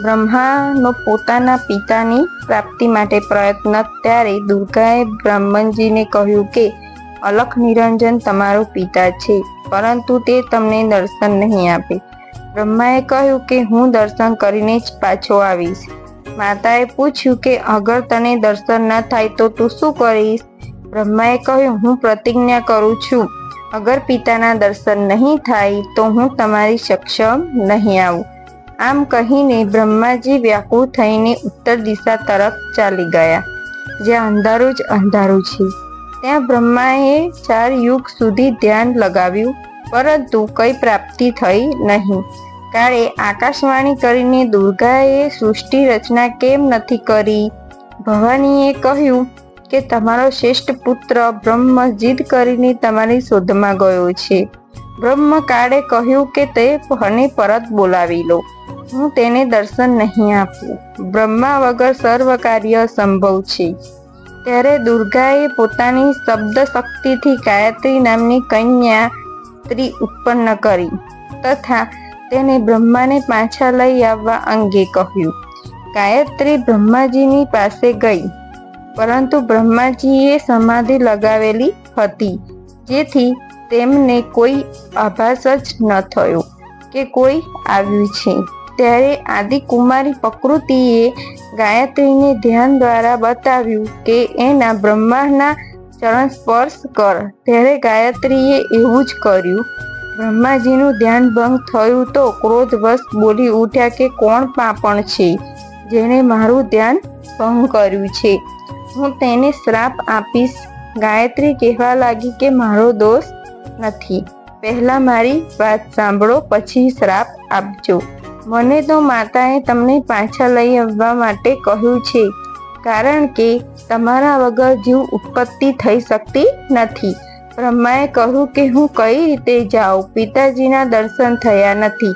બ્રહ્માનો પોતાના પિતાની પ્રાપ્તિ માટે પ્રયત્ન ત્યારે દુર્ગાએ બ્રાહ્મણજીને કહ્યું કે, અલખ નિરંજન તમારો પિતા છે, પરંતુ તે તમને દર્શન નહીં આપે. બ્રહ્માએ કહ્યું કે, હું દર્શન કરીને જ પાછો આવીશ. માતાએ પૂછ્યું કે, અગર તને દર્શન ન થાય તો તું શું કરીશ? બ્રહ્માએ કહ્યું, હું પ્રતિજ્ઞા કરું છું. અગર પિતાના દર્શન નહીં થાય તો હું તમારી સક્ષમ નહીં આવું. આમ કહીને બ્રહ્માજી વ્યાકુળ થઈને ઉત્તર દિશા તરફ ચાલી ગયા, જ્યાં અંધારું જ અંધારું છે. ત્યાં બ્રહ્માએ ચાર યુગ સુધી ધ્યાન લગાવ્યું, પરંતુ કઈ પ્રાપ્તિ થઈ નહીં. કાળે આકાશવાણી કરીને દુર્ગાએ સૃષ્ટિ રચના કેમ નથી કરી? ભવાનીએ કહ્યું કે તમારો શ્રેષ્ઠ પુત્ર બ્રહ્મ જીદ કરીને તમારી શોધમાં ગયો છે. બ્રહ્મ કાળે કહ્યું કે તે હને પરત બોલાવી લો. હું તેને દર્શન નહીં આપું. બ્રહ્મા વગર સર્વ કાર્ય સંભવ છે. ત્યારે દુર્ગાએ પોતાની શબ્દ શક્તિથી ગાયત્રી નામની કન્યા સ્ત્રી ઉત્પન્ન કરી તથા તેને બ્રહ્માને પાછા લઈ આવવા અંગે કહ્યું. ગાયત્રી બ્રહ્માજીની પાસે ગઈ, પરંતુ બ્રહ્માજીએ સમાધિ લગાવેલી હતી, જેથી તેમને કોઈ આભાસ જ ન થયો કે કોઈ આવ્યું છે. ત્યારે આદિકુમારી પ્રકૃતિએ ગાયત્રીને ધ્યાન દ્વારા બતાવ્યું કે એના બ્રહ્માના ચરણ સ્પર્શ કર. ત્યારે ગાયત્રીએ એવું જ કર્યું. બ્રહ્માજીનું ધ્યાન ભંગ થયું તો ક્રોધવશ બોલી ઉઠ્યા કે કોણ પાપણ છે? જેણે મારું ધ્યાન ભંગ કર્યું છે. હું તેને શ્રાપ આપીશ. ગાયત્રી કહેવા લાગી કે મારો દોષ નથી. પહેલા મારી વાત સાંભળો, પછી શ્રાપ આપજો. મને તો માતાએ તમને પાછા લઈ આવવા માટે કહ્યું છે, કારણ કે તમારા વગર જીવ ઉત્પત્તિ થઈ શકતી નથી. બ્રહ્માએ કહ્યું કે હું કઈ રીતે જાઉં? પિતાજીના દર્શન થયા નથી.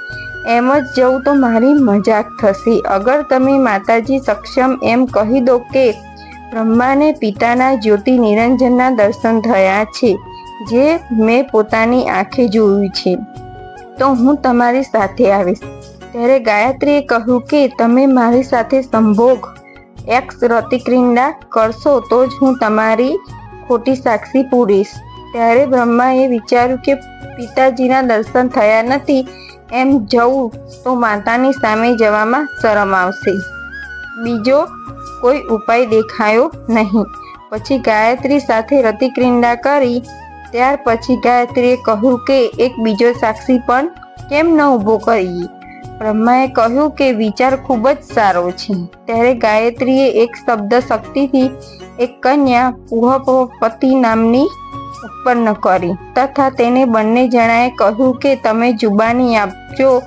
એમ જ જવું તો મારી મજાક થશે. અગર તમે માતાજી સક્ષમ એમ કહી દો કે બ્રહ્માને પિતાના જ્યોતિ નિરંજનના દર્શન થયા છે જે મેં પોતાની આંખે જોયું છે. તો હું તમારી સાથે આવીશ. ત્યારે ગાયત્રીએ કહ્યું કે તમે મારી સાથે સંભોગ એક્સ રતિક્રિંડા કરશો તો જ હું તમારી ખોટી સાક્ષી પૂરીશ. ત્યારે બ્રહ્માએ વિચાર્યું કે પિતાજીના દર્શન થયા નથી, એમ જવું તો માતાની સામે જવામાં શરમ આવશે. બીજો કોઈ ઉપાય દેખાયો નહીં. પછી ગાયત્રી સાથે રતિક્રિંડા કરી ત્યાર પછી ગાયત્રીએ કહ્યું કે એક બીજો સાક્ષી પણ કેમ ન ઊભો કરીએ? બ્રહ્માએ કહ્યું કે વિચાર ખૂબ જ સારો છે. ત્યારે ગાયત્રીએ એક શબ્દ શક્તિથી એક કન્યા પુહપતિ નામની ઉત્પન્ન કરી. તથા તેને બંને જણાએ કહ્યું કે તમે જુબાની આપજો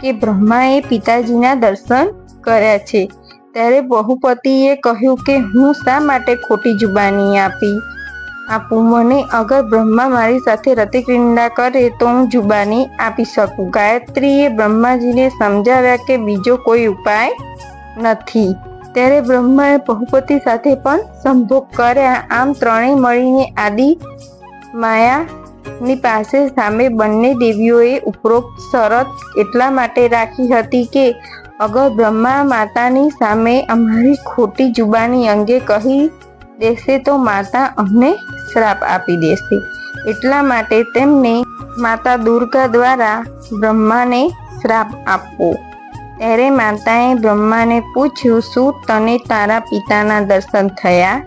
કે બ્રહ્માએ પિતાજીના દર્શન કર્યા છે. ત્યારે બહુપતિએ કહ્યું કે હું શા માટે ખોટી જુબાની આપી? આપું મને અગર બ્રહ્મા મારી સાથે રતિક્રિંડા કરે તો હું જુબાની આપી શકું. ગાયત્રીએ બ્રહ્માજીને સમજાવ્યા કે બીજો કોઈ ઉપાય નથી. ત્યારે બ્રહ્માએ બહુપતિ સાથે પણ સંભોગ કર્યા. આમ ત્રણેય મળીને આદિ માયાની પાસે સામે બંને દેવીઓએ ઉપરોક્ત શરત એટલા માટે રાખી હતી કે અગર બ્રહ્મા માતાની સામે અમારી ખોટી જુબાની અંગે કહી દેશે તો માતા અમને શ્રાપ આપી દેશે એટલા માટે તેમને માતા દુર્ગા દ્વારા બ્રહ્માને શ્રાપ આપવો. ત્યારે માતાએ બ્રહ્માને પૂછ્યું, શું તને તારા પિતાના દર્શન થયા?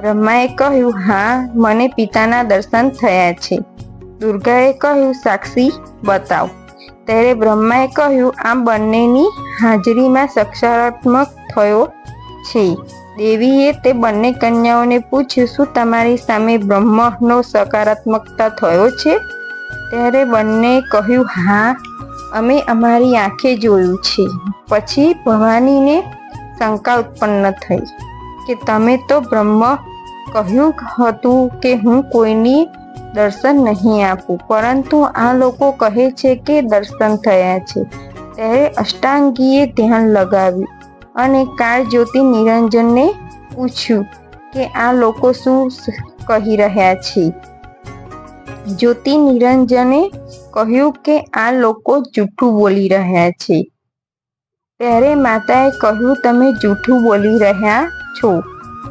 બ્રહ્માએ કહ્યું, હા, મને પિતાના દર્શન થયા છે. દુર્ગાએ કહ્યું, સાક્ષી, બતાવ. ત્યારે બ્રહ્માએ કહ્યું, આ બંનેની હાજરીમાં સકારાત્મક થયો છે. દેવીએ તે બંને કન્યાઓને પૂછ્યું, શું તમારી સામે બ્રહ્મનો સકારાત્મકતા થયો છે? ત્યારે બંને કહ્યું, હા, અમે અમારી આંખે જોયું છે. પછી ભવાનીને શંકા ઉત્પન્ન થઈ કે, તમે તો બ્રહ્મ કહ્યું હતું કે હું કોઈની દર્શન નહીં આપું, પરંતુ આ લોકો કહે છે કે દર્શન થયા છે. ત્યારે અષ્ટાંગીએ ધ્યાન લગાવ્યું. અને કાળ જ્યોતિ નિરંજનને પૂછ્યું કે આ લોકો શું કહી રહ્યા છે? જ્યોતિ નિરંજને કહ્યું કે આ લોકો જૂઠું બોલી રહ્યા છે. ત્યારે માતાએ કહ્યું, તમે જૂઠું બોલી રહ્યા છો.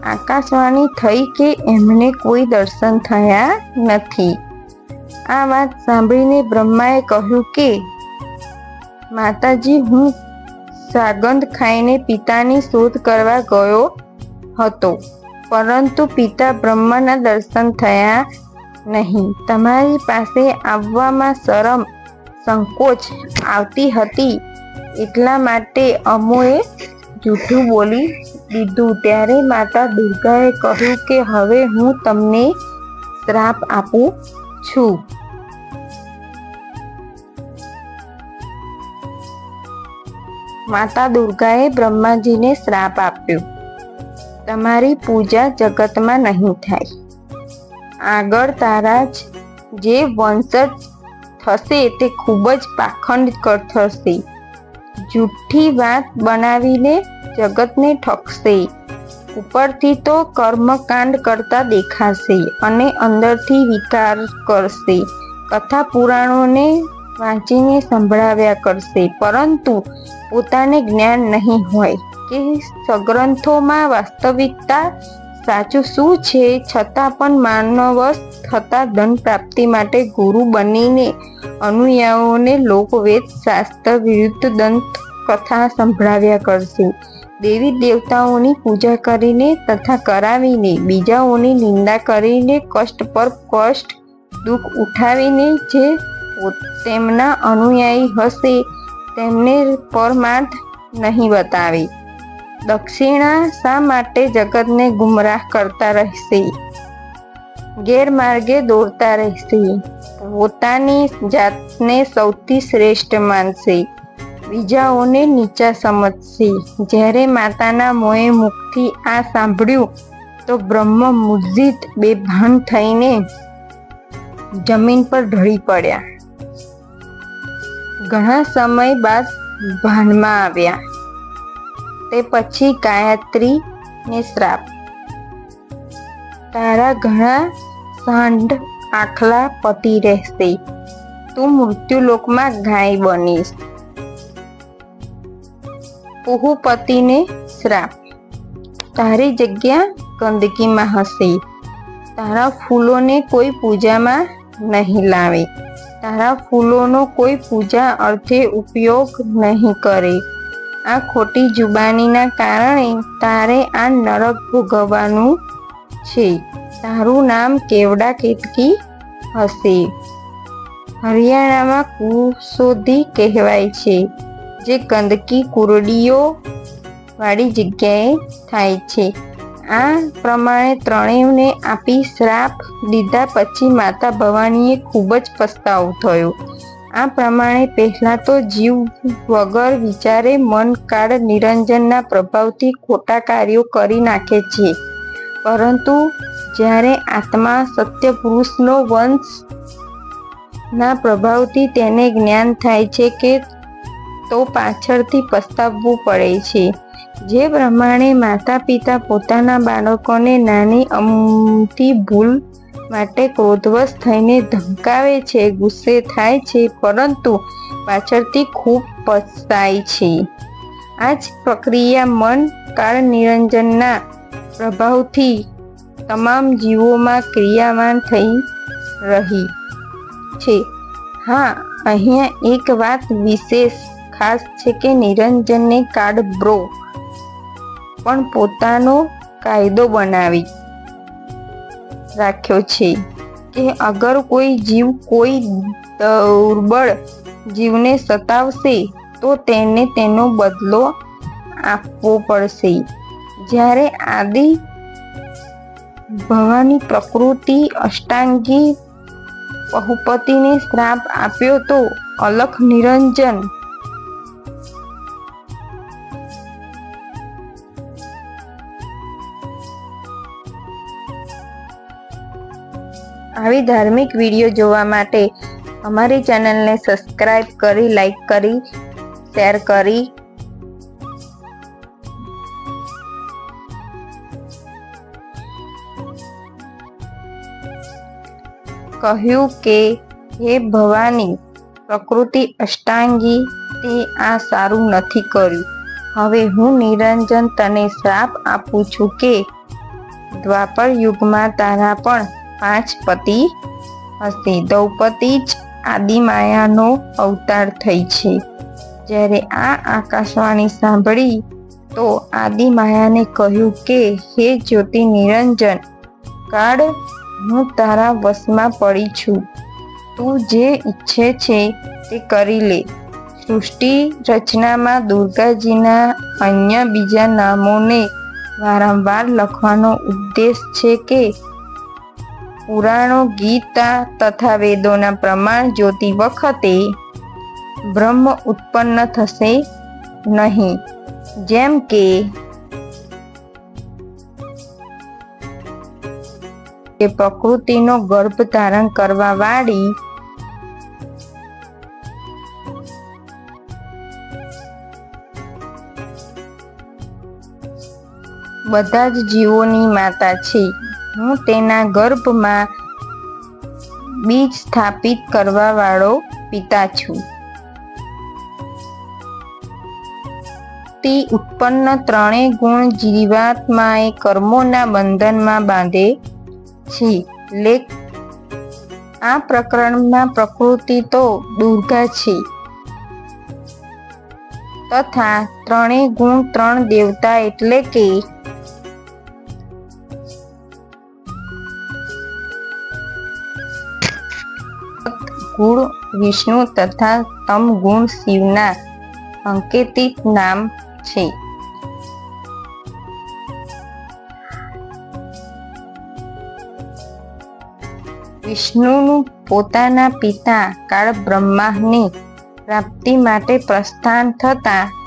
આકાશવાણી થઈ કે એમને કોઈ દર્શન થયા નથી. આ વાત સાંભળીને બ્રહ્માએ કહ્યું કે, માતાજી, હું સાગંદ ખાઈને પિતાની શોધ કરવા ગયો હતો. પરંતુ પિતા બ્રહ્માના દર્શન થયા નહીં. તમારી પાસે આવવામાં શરમ, સંકોચ આવતી હતી. એટલા માટે અમોએ જૂઠું બોલી દીધું. ત્યારે માતા દુર્ગાએ કહ્યું કે હવે હું તમને શ્રાપ આપું છું. માતા દુર્ગાએ બ્રહ્માજીને શ્રાપ આપ્યો. તમારી પૂજા જગતમાં નહીં થાય. આગળ તારા જ વંશજ થશે તે ખૂબ જ પાખંડ થશે જૂઠી વાત બનાવીને જગતને ઠકશે ઉપરથી તો કર્મકાંડ કરતા દેખાશે અને અંદરથી વિકાર કરશે. કથા પુરાણોને વાંચીને સંભળાવ્યા કરશે, પરંતુ પોતાને જ્ઞાન નહીં હોય કે સગ્રંથોમાં વાસ્તવિકતા સાચું શું છે, છતાં પણ માનવશ થતા ધન પ્રાપ્તિ માટે ગુરુ બનીને અનુયાયીઓને લોકવેદ શાસ્ત્ર વિરુદ્ધ દંત કથા સંભળાવ્યા કરશે. દેવી દેવતાઓની પૂજા કરીને તથા કરાવીને બીજાઓની નિંદા કરીને કષ્ટ પર કષ્ટ દુઃખ ઉઠાવીને જે તેમના અનુયાયી હશે તેમને પરમાર્થ નહીં બતાવે. દક્ષિણા શા માટે જગતને ગુમરાહ કરતા રહેશે? ગેરમાર્ગે દોરતા રહેશે. પોતાની જાતને સૌથી શ્રેષ્ઠ માનશે. બીજાઓને નીચા સમજશે. જ્યારે માતાના મોએ મુખથી આ સાંભળ્યું, તો બ્રહ્મ મુજિત બેભાન થઈને જમીન પર ઢળી પડ્યા. ઘણા સમય બાદ ભાનમાં આવ્યા. તે પછી ગાયત્રી ને શ્રાપ. તારા ઘણા સાંઢ આખલા પતિ રહેશે. તું મૃત્યુલોકમાં ગાય બનીશ. પુહુપતિને શ્રાપ. તારી જગ્યા ગંદકીમાં હશે. તારા ફૂલોને કોઈ પૂજામાં નહીં લાવે. તારા ફૂલોનો કોઈ પૂજા અર્થે ઉપયોગ નહીં કરે. આ ખોટી જુબાનીના કારણે તારે આ નરક ભોગવવાનું છે. તારું નામ કેવડા કેતકી હશે. હરિયાણામાં કુસોધી કહેવાય છે, જે ગંદકી કુરડીઓ વાળી જગ્યાએ થાય છે. આ પ્રમાણે ત્રણેયને આપી શ્રાપ દીધા પછી માતા ભવાનીએ ખૂબ જ પસ્તાવો થયો. આ પ્રમાણે પહેલાં તો જીવ વગર વિચારે મન કાળ નિરંજનના પ્રભાવથી ખોટા કાર્યો કરી નાખે છે. પરંતુ જ્યારે આત્મા સત્ય પુરુષનો વંશ ના પ્રભાવથી તેને જ્ઞાન થાય છે કે તો પાછળથી પસ્તાવવું પડે છે. જે પ્રમાણે માતા પિતા પોતાના બાળકોને નાની અમથી ભૂલ માટે ક્રોધવશ થઈને ધમકાવે છે, ગુસ્સે થાય છે, પરંતુ પાછળથી ખૂબ પસ્તાય છે. આ જ પ્રક્રિયા મન કાળ નિરંજનના પ્રભાવથી તમામ જીવોમાં ક્રિયાવાન થઈ રહી છે. હા, અહીંયા એક વાત વિશેષ ખાસ છે કે નિરંજનને કાર્ડ બ્રો પણ પોતાનો કાયદો બનાવી રાખ્યો છે કે અગર કોઈ જીવ કોઈ દુર્બળ જીવને સતાવશે, તો તેને તેનો બદલો આપવો પડશે. જ્યારે આદિ ભવાની પ્રકૃતિ અષ્ટાંગી બહુપતિને શ્રાપ આપ્યો તો અલખ નિરંજન આવી ધાર્મિક વીડિયો જોવા માટે અમારી ચેનલને સબસ્ક્રાઈબ કરી લાઈક કરી, શેર કરી. કહ્યું કે, હે ભવાની, પ્રકૃતિ અષ્ટાંગી, તે આ સારું નથી કર્યું. હવે હું નિરંજન તને શ્રાપ આપું છું કે દ્વાપર યુગમાં તારા પણ પાંચ પતિ હશે દ્રૌપદી જ આદિમાયાનો અવતાર થઈ છે. જ્યારે આ આકાશવાણી સાંભળી, તો આદિમાયાને કહ્યું કે, હે જ્યોતિ નિરંજન, કાળ હું તારા વશમાં પડી છું. તું જે ઈચ્છે છે તે કરી લે. સૃષ્ટિ રચનામાં દુર્ગાજીના અન્ય બીજા નામોને વારંવાર લખવાનો ઉદ્દેશ છે કે પુરાણો, ગીતા તથા વેદોના પ્રમાણ જોતી વખતે બ્રહ્મ ઉત્પન્ન થશે નહીં. જેમ કે એ પ્રકૃતિનો ગર્ભ ધારણ કરવા વાળી બધા જ જીવોની માતા છે. હું તેના ગર્ભમાં બીજ સ્થાપિત કરવા વાળો પિતા છું. તે ઉત્પન્ન ત્રણેય ગુણ જીવાત્માએ કર્મોના બંધનમાં બાંધે છે. લેખ, આ પ્રકરણમાં પ્રકૃતિ તો દુર્ગા છે. તથા ત્રણેય ગુણ ત્રણ દેવતા એટલે કે ગુણ વિષ્ણુ તથા તમ ગુણ શિવના અંકેતિત નામ છે. વિષ્ણુનું પોતાના પિતા કાળ બ્રહ્માની પ્રાપ્તિ માટે પ્રસ્થાન થતાં